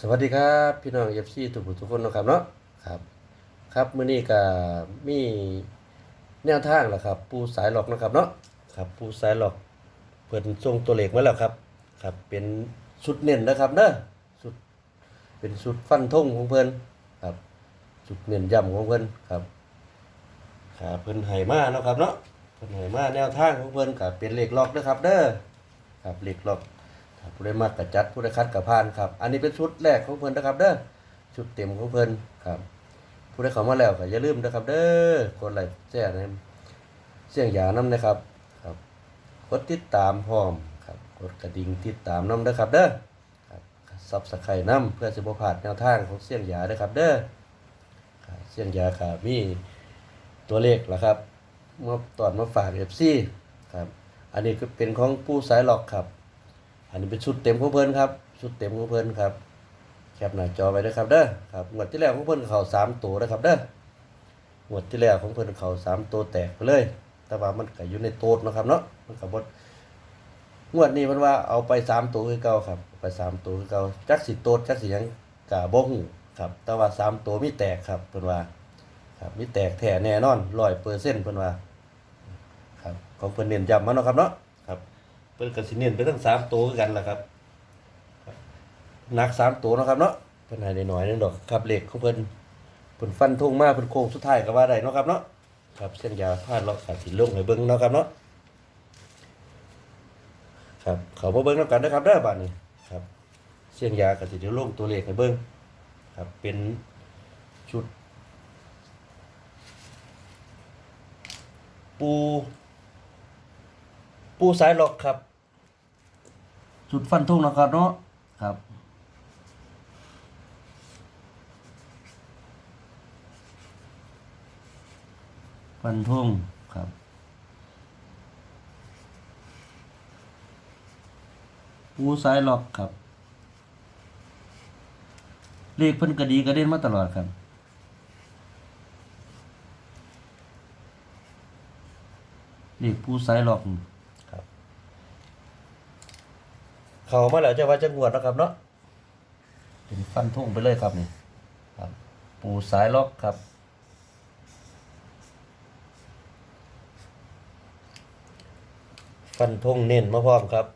สวัสดีครับพี่น้องเอฟซีทุกผู้ทุกคนนะครับเนาะครับ ครับมื้อนี้ก็มีแนวทางแล้วครับ ปูสายหลอกนะครับเนาะครับปูสายหลอกเพิ่นส่งตัวเลขมาแล้วครับ ครับเป็นชุดเน้นนะครับเด้อชุดเป็นชุดฟันธงของเพิ่นครับชุดเน้นย้ำของเพิ่นครับครับเพิ่นให้มาเนะครับเนาะเพิ่นให้มาแนวทางของเพิ่นก็เป็นเลขล็อกเด้อครับเด้อครับเลขล็อก ผู้ใดมากกระจัดผู้ใดคัดกระพานครับ อันนี้เป็นชุดแรกของเพิ่นนะครับ เด้อชุดเต็มของเพิ่นครับ ผู้ใดเข้ามาแล้วก็อย่าลืมนะครับ เด้อกดไลค์แชร์นะเสียงหยานํนะครับครับกดติดตามพร้อมครับกดกระดิ่งติดตามนํเด้อครับ เด้อครับซับสไครต์นํเพื่อสิบ่พลาดแนวทางของเสียงหยาเด้ครับ เด้อเสียงหยาครับมีตัวเลขล่ะครับมาตอนมาฝาก FC ครับ อันนี้ก็เป็นของผู้สายหลอกครับ อันนี้เป็นชุดเต็มของเพิ่นครับ ชุดเต็มของเพิ่นครับ แคปหน้าจอไว้ด้วยครับเด้อครับงวดที่แล้วของเพิ่นเขาสามตัวนะครับเด้องวดที่แล้วของเพิ่นเขาสามตัวแตกไปเลย แต่ว่ามันก็อยู่ในโต๊ดนะครับเนาะมันก็บ่งวดนี้มันว่าเอาไปสามตัวคือเก่าครับ ไปสามตัวคือเก่าจักสิโต๊ดจักสิยังกะบ่ฮู้ครับ แต่ว่าสามตัวมีแตกครับเพิ่นว่าครับมีแตกแท้แน่นอน100%เพิ่นว่าครับของเพิ่นเน้นย้ำมาเนาะครับเนาะ เพิ่นก็สิเน้นไปทั้งสามตัวคือกันล่ะครับหนักสามตัวเนาะครับเนาะเพิ่นให้ได้น้อยนึงดอกครับเลขของเพิ่นเพิ่นฟันธงมาเพิ่นโค้งสุดท้ายก็ว่าได้เนาะครับเนาะครับเส้นยาพาดเลาะขาสิลงให้เบิ่งเนาะครับเนาะครับเขามาเบิ่งนำกันนะครับเด้อบัดนี้ครับ เส้นยาก็สิได้ลงตัวเลขให้เบิ่งครับ เป็นชุด ปู ปูสายหลอกครับจุดฟันทุ่งนะครับเนาะครับฟันทุ่งครับปูสายหลอกครับ เลขเพิ่นกระดีกระเด็นมาตลอดครับเลขปูสายหลอกครับ เขามาแล้วจะว่าจะงวดนะครับเนาะเป็นฟันทุ่งไปเลยครับนี่ครับ ปูสายล็อกครับฟันทุ่งเน้นมาพร้อมครับ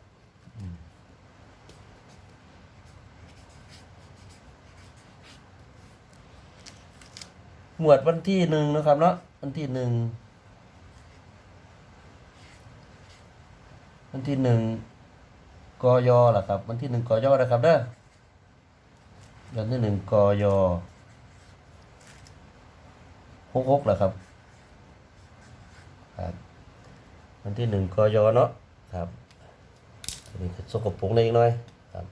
หมวดวันที่หนึ่งนะครับเนาะวันที่หนึ่งวันที่หนึ่ง กยเหรอครับ วันที่หนึ่งกยนะครับเด้อวันที่หนึ่งกยหกหกเหรอครับครับ วันที่หนึ่งกยเนาะครับอันนี้สกปรกนิดหน่อยครับ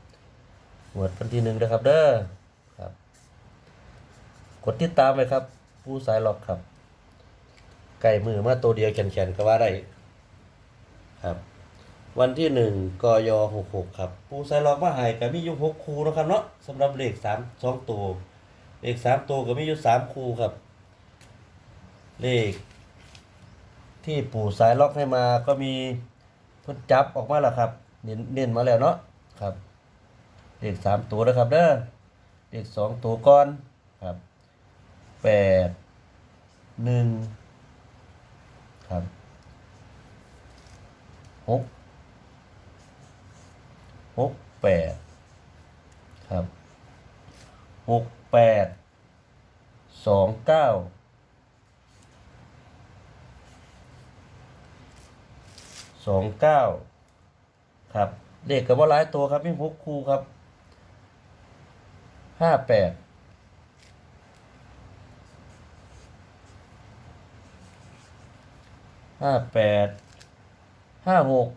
หมวดวันที่หนึ่งนะครับเด้อครับ กดติดตามไว้ครับ ผู้สายหลอกครับไก่มือมาตัวเดียวแขนๆก็ว่าได้ครับ วันที่หนึ่งกยหกหกครับ ปูไซล็อกมาหายก็มีอยู่หกคูนะครับเนาะสำหรับเลขสามสองตัว เลขสามตัวก็มีอยู่สามคูครับ เลข ที่ปูสายล็อกให้มาก็มีพิ่นจับออกมาแล้วครับ เน้นเน้นมาแล้วเนาะครับ เลขสามตัวนะครับเด้อเลขสองตัวก่อนครับแปดหนึ่งครับหก หกแปดครับหกแปดสองเก้าสองเก้าครับเลขกับว่าหลายตัวครับมีหกคู่ครับห้าแปดห้าแปดห้าหก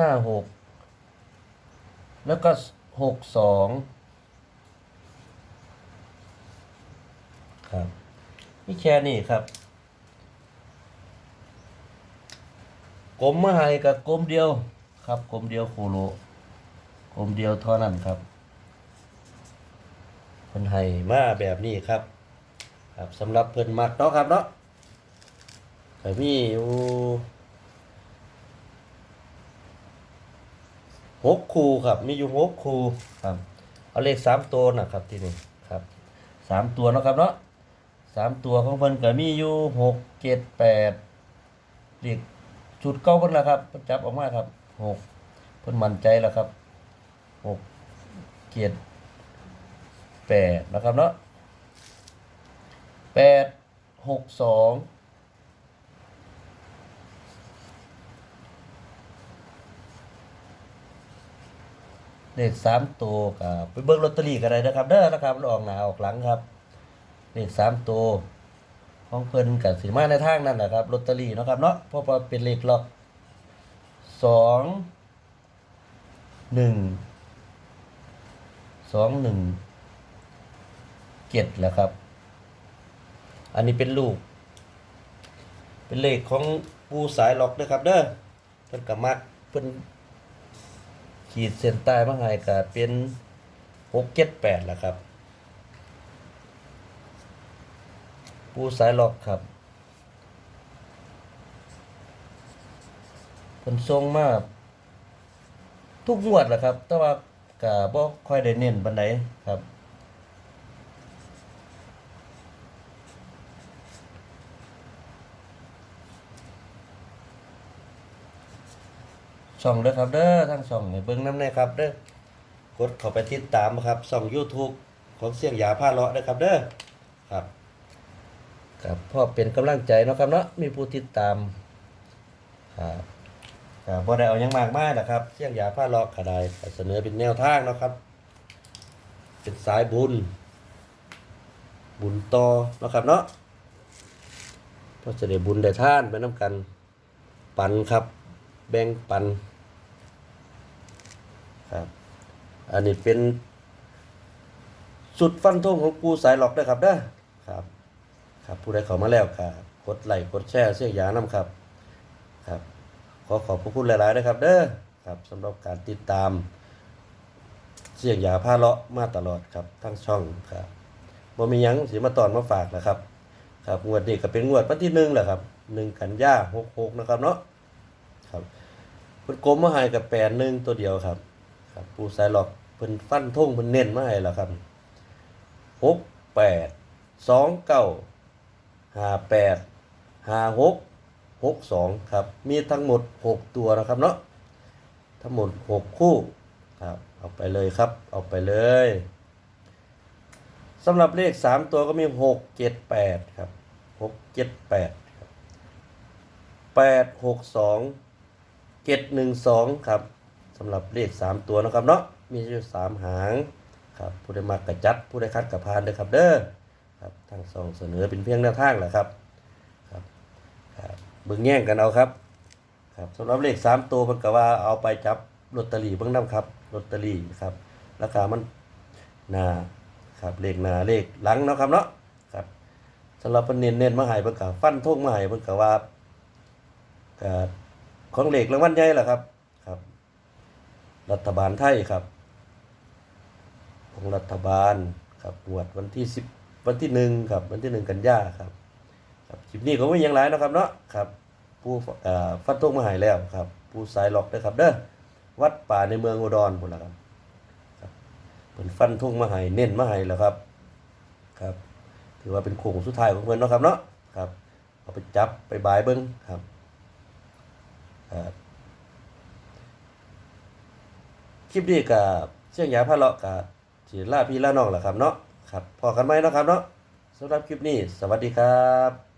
ห้าหกแล้วก็หกสองครับนี่แค่นี้ครับกลมมาให้กับกลมเดียวครับกลมเดียวโคโลกลมเดียวเท่านั้นครับเพิ่นให้มาแบบนี้ครับ ครับสำหรับเพิ่นมักเนาะครับเนาะก็มีอยู่ หกคูครับ มีอยู่หกคูครับ เอาเลขสามตัวนะครับที่นี่ครับสามตัวนะครับเนาะสามตัวของเพิ่นก็มีอยู่หกเจ็ดแปดเลขชุดเก้าเพิ่นละครับจับออกมาครับหกเพิ่นมั่นใจแล้วครับหกเจ็ดแปดนะครับเนาะแปดหกสอง เลขสามตัวกับไปเบิ่งลอตเตอรี่กันได้นะครับ เด้อนะครับมันออกหน้าออกหลังครับ เลขสามตัวของเพิ่นกับสีมาในทางนั่นแหละครับลอตเตอรี่นะครับเนาะเพราะว่าเป็นเลขล็อกสองหนึ่งสองหนึ่งเจ็ดแหละครับ อันนี้เป็นลูก เป็นเลขของปูสายล็อกนะครับเด้อเพิ่นกับมักเพิ่น ขีดเส้นใต้มาให้ก็เป็นหกเจ็ดแปดแหละครับ ปูสายล็อกครับเพิ่นส่งมาทุกงวดแหละครับ แต่ว่าก็บ่ค่อยได้เน้นปานใดครับ ช่องเด้อครับเด้อทั้งช่องให้เบิ่งน้ำแน่ครับเด้อกดเข้าไปติดตามครับช่อง YouTube ของเสียงยาผ้าเลาะเด้อครับเด้อครับครับพ่อเป็นกำลังใจเนาะครับเนาะมีผู้ติดตามครับครับบ่ได้เอายังมากมายนะครับเสียงยาผ้าเลาะก็ได้เสนอเป็นแนวทางเนาะครับ เป็นสายบุญ บุญต่อเนาะครับเนาะพราะจะได้บุญได้ท่านไปน้ำกัน ปันครับ แบ่งปัน ครับ อันนี้เป็นสุดฟันธงของปูสายหลอกด้วยครับเด้อครับ ครับ ผู้ใดเข้ามาแล้วครับกดไลค์กดแชร์เสียงยาน้ำครับ ครับ ขอขอบพระคุณหลายๆนะครับ เด้อครับสำหรับการติดตาม เสียงยาผ้าเลาะมาตลอดครับทั้งช่องครับบ่มีหยังสิมาตอนมาฝากนะครับ ครับงวดนี้ก็เป็นงวดวันที่หนึ่งแหละครับหนึ่งกันยาหกหกนะครับเนาะครับเพิ่นกลมมาให้กับแปดหนึ่งตัวเดียวครับ ครับปูสายหลอกเพิ่นฟันทุ่งเพิ่นเน้นมาให้แล้วครับหกแปดสองเก้าห้าแปดห้าหกหกสองครับ มีทั้งหมดหกตัวนะครับเนาะทั้งหมดหกคู่ครับเอาไปเลยครับเอาไปเลยสำหรับเลขสามตัวก็มีหกเจ็ดแปดครับหกเจ็ดแปดครับแปดหกสองเจ็ดหนึ่งสองครับ สำหรับเลขสามตัวนะครับเนาะมีอยู่สามหางครับผู้ใดมากกระจัด ผู้ใดคัดกระพานเด้อครับเด้อครับทางสองเสนอเป็นเพียงแนวทางแหละครับครับครับเบิ่งแย่งกันเอาครับครับสำหรับเลขสามตัวเพิ่นก็ว่าเอาไปจับลอตเตอรี่เบิ่งนํครับลอตเตอรี่ครับราคามันหนาครับเลขหนาเลขหลังเนาะครับเนาะครับสำหรับเนเน้นเน้นมาให้เพิ่นก็ฟันธงมาให้เพิ่นก็ว่าของเหล็กรางวัลใหญ่แหละครับ รัฐบาลไทยครับ ของรัฐบาลครับงวดวันที่สิบวันที่หนึ่งครับวันที่หนึ่งกันยาครับครับคลิปนี้ก็ไม่ยังไรนะครับเนาะครับผู้อ่อฟันทงมาหายแล้วครับ ผู้สายหลอกเด้อครับเด้อวัดป่าในเมืองอุดรพุ่นละครับครับเป็นฟันทงมาหายเน้นมาหายแล้วครับครับ ถือว่าเป็นโค้งสุดท้ายของเพิ่นเนาะครับเนาะครับเอาไปจับไปบายเบิ้งครับ คลิปนี้กับเชียงยาพะเลาะกับจีล่าพี่ล่าน้องแหละครับเนาะครับพอกันไหมเนาะครับเนาะสำหรับคลิปนี้ สวัสดีครับ